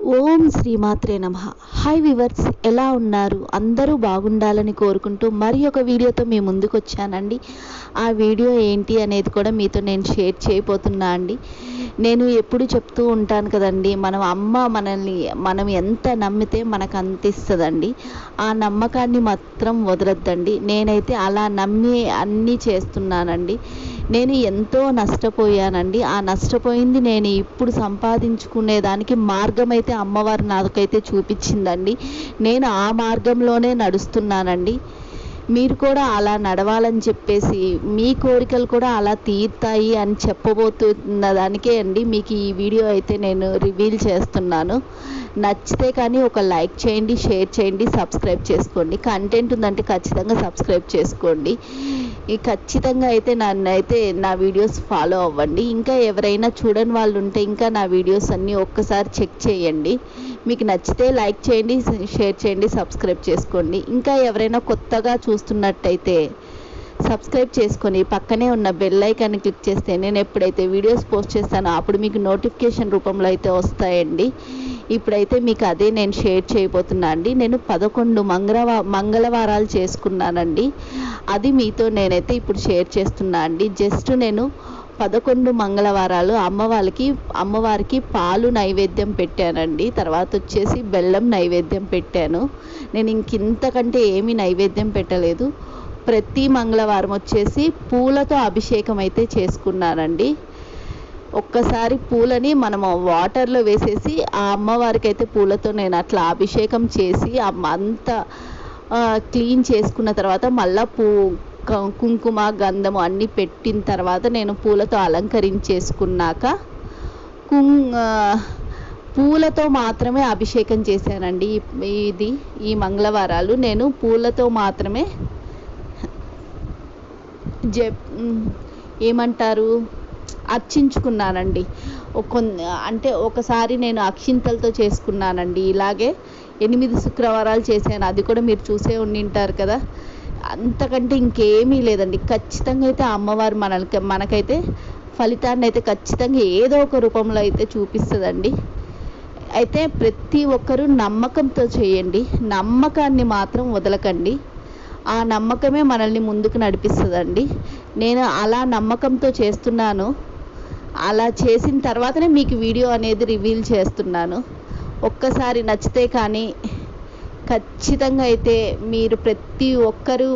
ఓం శ్రీమాత్రే నమ. Hi viewers ఎలా ఉన్నారు? అందరూ బాగుండాలని కోరుకుంటూ మరి ఒక వీడియోతో మీ ముందుకు వచ్చానండి. ఆ వీడియో ఏంటి అనేది కూడా మీతో నేను షేర్ చేయబోతున్నా అండి. నేను ఎప్పుడు చెప్తూ ఉంటాను కదండి మనం అమ్మ మనల్ని మనం ఎంత నమ్మితే మనకు అంత ఇస్తుందండి. ఆ నమ్మకాన్ని మాత్రం వదలద్దండి. నేనైతే అలా నమ్మి అన్నీ చేస్తున్నానండి. నేను ఎంతో నష్టపోయానండి. ఆ నష్టపోయింది నేను ఇప్పుడు సంపాదించుకునే దానికి మార్గం అయితే అమ్మవారు నాకైతే చూపించిందండి. నేను ఆ మార్గంలోనే నడుస్తున్నానండి. మీరు కూడా అలా నడవాలని చెప్పేసి మీ కోరికలు కూడా అలా తీరుతాయి అని చెప్పబోతున్న దానికే అండి మీకు ఈ వీడియో అయితే నేను రివీల్ చేస్తున్నాను. నచ్చితే కానీ ఒక లైక్ చేయండి షేర్ చేయండి సబ్స్క్రైబ్ చేసుకోండి. కంటెంట్ ఉందంటే ఖచ్చితంగా సబ్స్క్రైబ్ చేసుకోండి. ఈ ఖచ్చితంగా అయితే నన్ను అయితే నా వీడియోస్ ఫాలో అవ్వండి. ఇంకా ఎవరైనా చూడని వాళ్ళు ఉంటే ఇంకా నా వీడియోస్ అన్నీ ఒక్కసారి చెక్ చేయండి. మీకు నచ్చితే లైక్ చేయండి షేర్ చేయండి సబ్స్క్రైబ్ చేసుకోండి. ఇంకా ఎవరైనా కొత్తగా చూస్తున్నట్టయితే సబ్స్క్రైబ్ చేసుకొని పక్కనే ఉన్న బెల్ ఐకాన్ క్లిక్ చేస్తే నేను ఎప్పుడైతే వీడియోస్ పోస్ట్ చేస్తానో అప్పుడు మీకు నోటిఫికేషన్ రూపంలో అయితే వస్తాయండి. ఇప్పుడైతే మీకు అదే నేను షేర్ చేయబోతున్నా అండి. నేను పదకొండు మంగళవా మంగళవారాలు చేసుకున్నానండి. అది మీతో నేనైతే ఇప్పుడు షేర్ చేస్తున్నా అండి. జస్ట్ నేను పదకొండు మంగళవారాలు అమ్మవారికి అమ్మవారికి పాలు నైవేద్యం పెట్టానండి. తర్వాత వచ్చేసి బెల్లం నైవేద్యం పెట్టాను. నేను ఇంకింతకంటే ఏమీ నైవేద్యం పెట్టలేదు. ప్రతి మంగళవారం వచ్చేసి పూలతో అభిషేకం అయితే చేసుకున్నానండి. ఒక్కసారి పూలని మనం వాటర్లో వేసేసి ఆ అమ్మవారికి అయితే పూలతో నేను అట్లా అభిషేకం చేసి అంతా క్లీన్ చేసుకున్న తర్వాత మళ్ళా పూ కుంకుమ గంధము అన్నీ పెట్టిన తర్వాత నేను పూలతో అలంకరించేసుకున్నాక కుం పూలతో మాత్రమే అభిషేకం చేశానండి. ఇది ఈ మంగళవారాలు నేను పూలతో మాత్రమే జప్ ఏమంటారు? అర్చించుకున్నానండి. అంటే ఒకసారి నేను అక్షింతలతో చేసుకున్నానండి. ఇలాగే ఎనిమిది శుక్రవారాలు చేశాను. అది కూడా మీరు చూసే ఉండింటారు కదా. అంతకంటే ఇంకేమీ లేదండి. ఖచ్చితంగా అయితే అమ్మవారు మనకి మనకైతే ఫలితాన్ని అయితే ఖచ్చితంగా ఏదో ఒక రూపంలో అయితే చూపిస్తుందండి. అయితే ప్రతి ఒక్కరూ నమ్మకంతో చేయండి. నమ్మకాన్ని మాత్రం వదలకండి. ఆ నమ్మకమే మనల్ని ముందుకు నడిపిస్తుందండి. నేను అలా నమ్మకంతో చేస్తున్నాను. అలా చేసిన తర్వాతనే మీకు వీడియో అనేది రివీల్ చేస్తున్నాను. ఒక్కసారి నచ్చితే కానీ ఖచ్చితంగా అయితే మీరు ప్రతి ఒక్కరూ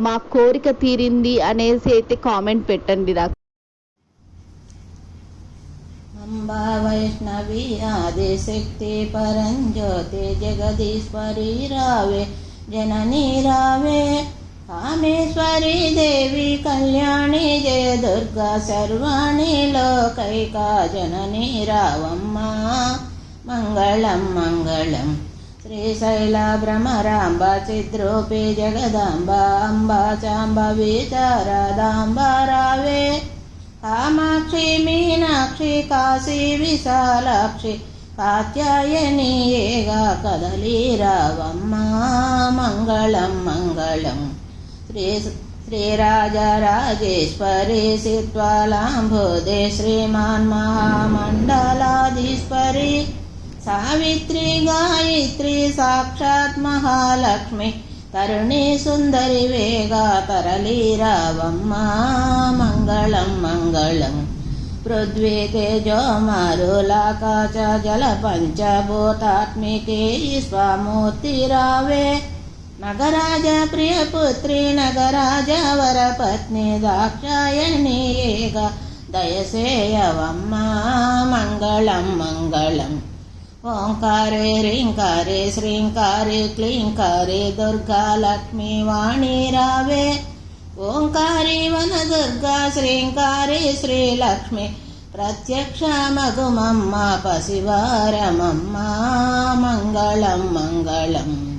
మా కోరిక తీరింది అనేసి అయితే కామెంట్ పెట్టండి నాకు అంబా వైష్ణవి ఆదిశక్తి పరంజ్యోతి జగదీశ్వరి రావే జననీ రావే. కామేశ్వరి దేవి కళ్యాణి జయ దుర్గా సర్వాణి లోకైకా జననీ రావమ్మా. మంగళం మంగళం. శ్రీశైల భ్రమరాంబ చిద్రూపి జగదాంబ అంబ చాంబ వీతరాదాంబ కామాక్షి మీనాక్షి కాశీ విశాలాక్షి కాత్యాయనీయేగా కదలి రావమ్మా మంగళం మంగళం. శ్రీ శ్రీరాజరాజేశ్వరి సిత్వాలాంబోదే శ్రీమాన్ మహామండలాధీశ్వరి. సావిత్రి గాయత్రి సాక్షాత్ మహాలక్ష్మి. తరుణి సుందరి వేగా తరలీరావమ్మ మంగళం మంగళం. పృథ్వీ తేజో మరులాకాచ జల పంచభూతాత్మికే స్వామూర్తి రావే. నగరాజ ప్రియపుత్రి నగరాజ వరపత్ని దాక్షాయణీయేగా దయసేయవమ్మ. మంగళం మంగళం. ఓంకారే రీంకారే శ్రీంకారే క్లీంకారే దుర్గా లక్ష్మీ వాణి రావే. ఓంకారి వన దుర్గా శ్రీంకారి శ్రీలక్ష్మి ప్రత్యక్ష మగుమమ్మ పసివారమమ్మ మంగళం మంగళం.